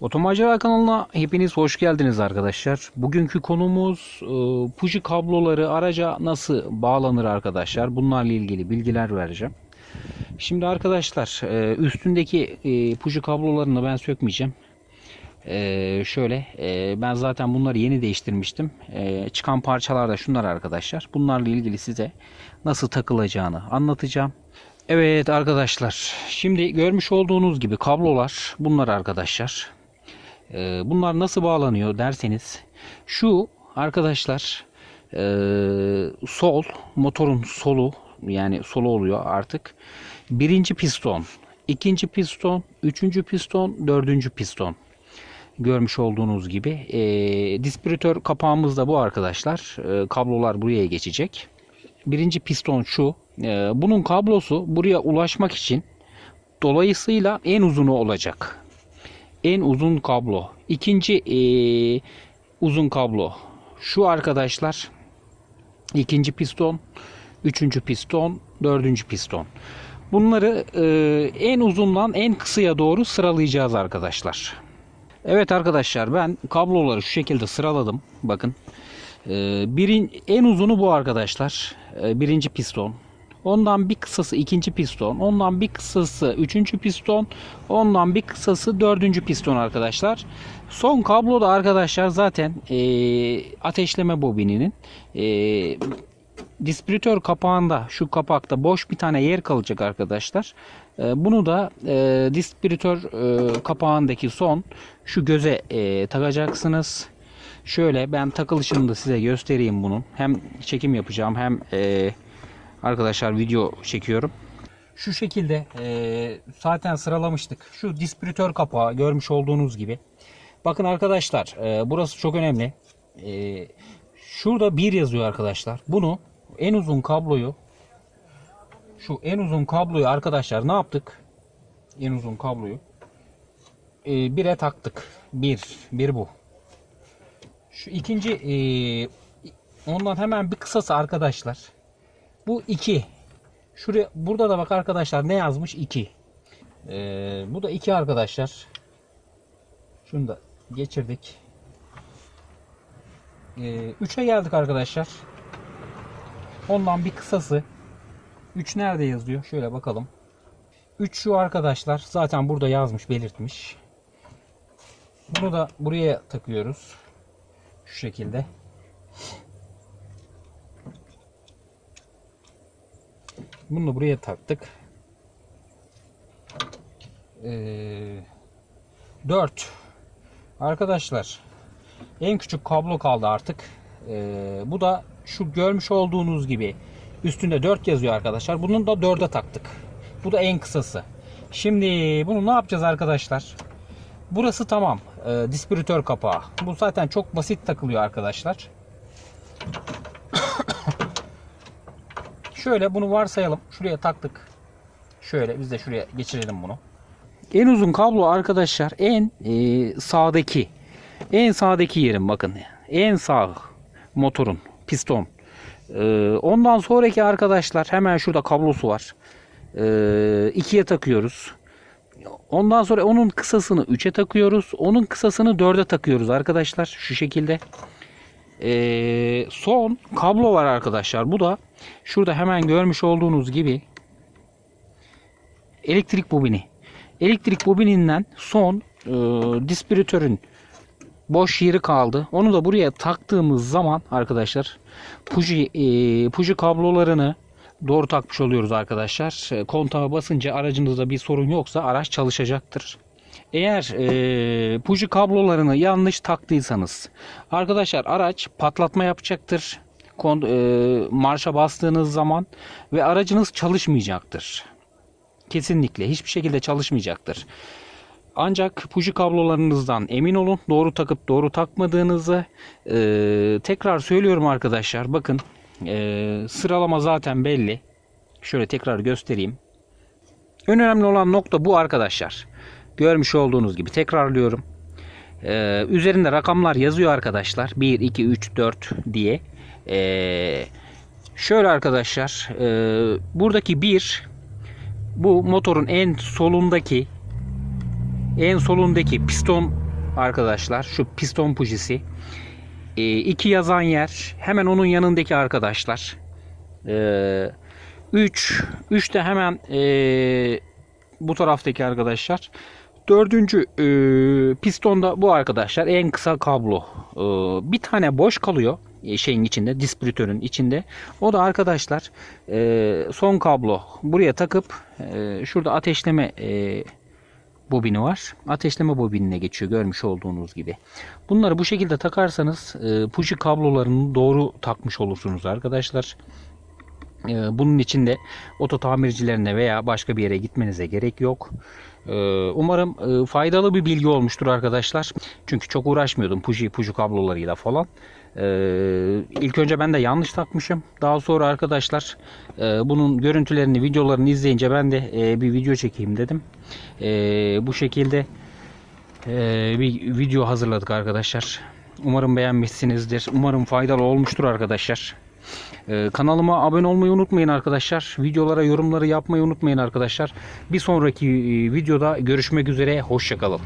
Otomacera kanalına hepiniz hoş geldiniz arkadaşlar. Bugünkü konumuz e, puji kabloları araca nasıl bağlanır arkadaşlar. Bunlarla ilgili bilgiler vereceğim. Şimdi arkadaşlar e, üstündeki e, puji kablolarını ben sökmeyeceğim. E, şöyle e, ben zaten bunları yeni değiştirmiştim. Çıkan parçalar da şunlar arkadaşlar. Bunlarla ilgili size nasıl takılacağını anlatacağım. Evet arkadaşlar şimdi görmüş olduğunuz gibi kablolar bunlar arkadaşlar. Ee, bunlar nasıl bağlanıyor derseniz şu arkadaşlar e, sol motorun solu yani solu oluyor artık. Birinci piston, ikinci piston, üçüncü piston, dördüncü piston. Görmüş olduğunuz gibi e, dispiratör kapağımız da bu arkadaşlar. E, kablolar buraya geçecek. Birinci piston şu. E, bunun kablosu buraya ulaşmak için dolayısıyla en uzunu olacak en uzun kablo. İkinci eee, uzun kablo. Şu arkadaşlar. ikinci piston. Üçüncü piston. Dördüncü piston. Bunları eee, en uzundan en kısaya doğru sıralayacağız arkadaşlar. Evet arkadaşlar ben kabloları şu şekilde sıraladım. Bakın. Eee, birin, en uzunu bu arkadaşlar. Eee, birinci piston. Ondan bir kısası ikinci piston. Ondan bir kısası üçüncü piston. Ondan bir kısası dördüncü piston arkadaşlar. Son kablo da arkadaşlar zaten eee, ateşleme bobininin eee distribütör kapağında şu kapakta boş bir tane yer kalacak arkadaşlar. Eee, bunu da eee distribütör eee, kapağındaki son şu göze eee, takacaksınız. Şöyle ben takılışını da size göstereyim bunun. Hem çekim yapacağım hem eee arkadaşlar video çekiyorum. Şu şekilde e, zaten sıralamıştık. Şu distribütör kapağı görmüş olduğunuz gibi. Bakın arkadaşlar e, burası çok önemli. E, şurada bir yazıyor arkadaşlar. Bunu en uzun kabloyu şu en uzun kabloyu arkadaşlar ne yaptık? En uzun kabloyu e, bire taktık. Bir. Bir bu. Şu ikinci ondan hemen bir kısası arkadaşlar. Bu 2. Şuraya burada da bak arkadaşlar ne yazmış 2. Ee, bu da 2 arkadaşlar. Şunu da geçirdik. 3'e geldik arkadaşlar. Ondan bir kısası. 3 nerede yazıyor? Şöyle bakalım. 3 şu arkadaşlar. Zaten burada yazmış, belirtmiş. Bunu da buraya takıyoruz. Şu şekilde. Bunu buraya taktık. Ee, 4 Arkadaşlar en küçük kablo kaldı artık. Ee, bu da şu görmüş olduğunuz gibi üstünde 4 yazıyor arkadaşlar. Bunun da 4'e taktık. Bu da en kısası. Şimdi bunu ne yapacağız arkadaşlar? Burası tamam. Ee, distribütör kapağı. Bu zaten çok basit takılıyor arkadaşlar. Şöyle bunu varsayalım. Şuraya taktık. Şöyle biz de şuraya geçirelim bunu. En uzun kablo arkadaşlar en e, sağdaki. En sağdaki yerin bakın. En sağ motorun piston. E, ondan sonraki arkadaşlar hemen şurada kablosu var. E, ikiye takıyoruz. Ondan sonra onun kısasını 3'e takıyoruz. Onun kısasını 4'e takıyoruz arkadaşlar. Şu şekilde. Ee, son kablo var arkadaşlar. Bu da şurada hemen görmüş olduğunuz gibi elektrik bobini. Elektrik bobininden son e, distribütörün boş yeri kaldı. Onu da buraya taktığımız zaman arkadaşlar puji e, puji kablolarını doğru takmış oluyoruz arkadaşlar. E, Kontağa basınca aracınızda bir sorun yoksa araç çalışacaktır. Eğer e, puji kablolarını yanlış taktıysanız arkadaşlar araç patlatma yapacaktır. Kon, e, marşa bastığınız zaman ve aracınız çalışmayacaktır. Kesinlikle hiçbir şekilde çalışmayacaktır. Ancak puji kablolarınızdan emin olun. Doğru takıp doğru takmadığınızı e, tekrar söylüyorum arkadaşlar. Bakın e, sıralama zaten belli. Şöyle tekrar göstereyim. En önemli olan nokta bu arkadaşlar. Görmüş olduğunuz gibi tekrarlıyorum. Ee, üzerinde rakamlar yazıyor arkadaşlar. 1, 2, 3, 4 diye. Ee, şöyle arkadaşlar. E, buradaki 1 bu motorun en solundaki en solundaki piston arkadaşlar şu piston pujisi. E, iki yazan yer hemen onun yanındaki arkadaşlar. 3 3 de hemen e, bu taraftaki arkadaşlar. Dördüncü e, pistonda bu arkadaşlar en kısa kablo. E, bir tane boş kalıyor e, şeyin içinde, distribütörün içinde. O da arkadaşlar e, son kablo buraya takıp e, şurada ateşleme e, bobini var. Ateşleme bobinine geçiyor görmüş olduğunuz gibi. Bunları bu şekilde takarsanız e, puji kablolarını doğru takmış olursunuz arkadaşlar. E, bunun için de oto tamircilerine veya başka bir yere gitmenize gerek yok. E, umarım e, faydalı bir bilgi olmuştur arkadaşlar. Çünkü çok uğraşmıyordum puji puji kablolarıyla falan. E, ilk önce ben de yanlış takmışım. Daha sonra arkadaşlar e, bunun görüntülerini, videolarını izleyince ben de e, bir video çekeyim dedim. Bu şekilde bir video hazırladık arkadaşlar. Umarım beğenmişsinizdir. Umarım faydalı olmuştur arkadaşlar. Ee, kanalıma abone olmayı unutmayın arkadaşlar. Videolara yorumları yapmayı unutmayın arkadaşlar. Bir sonraki e, videoda görüşmek üzere. Hoşçakalın.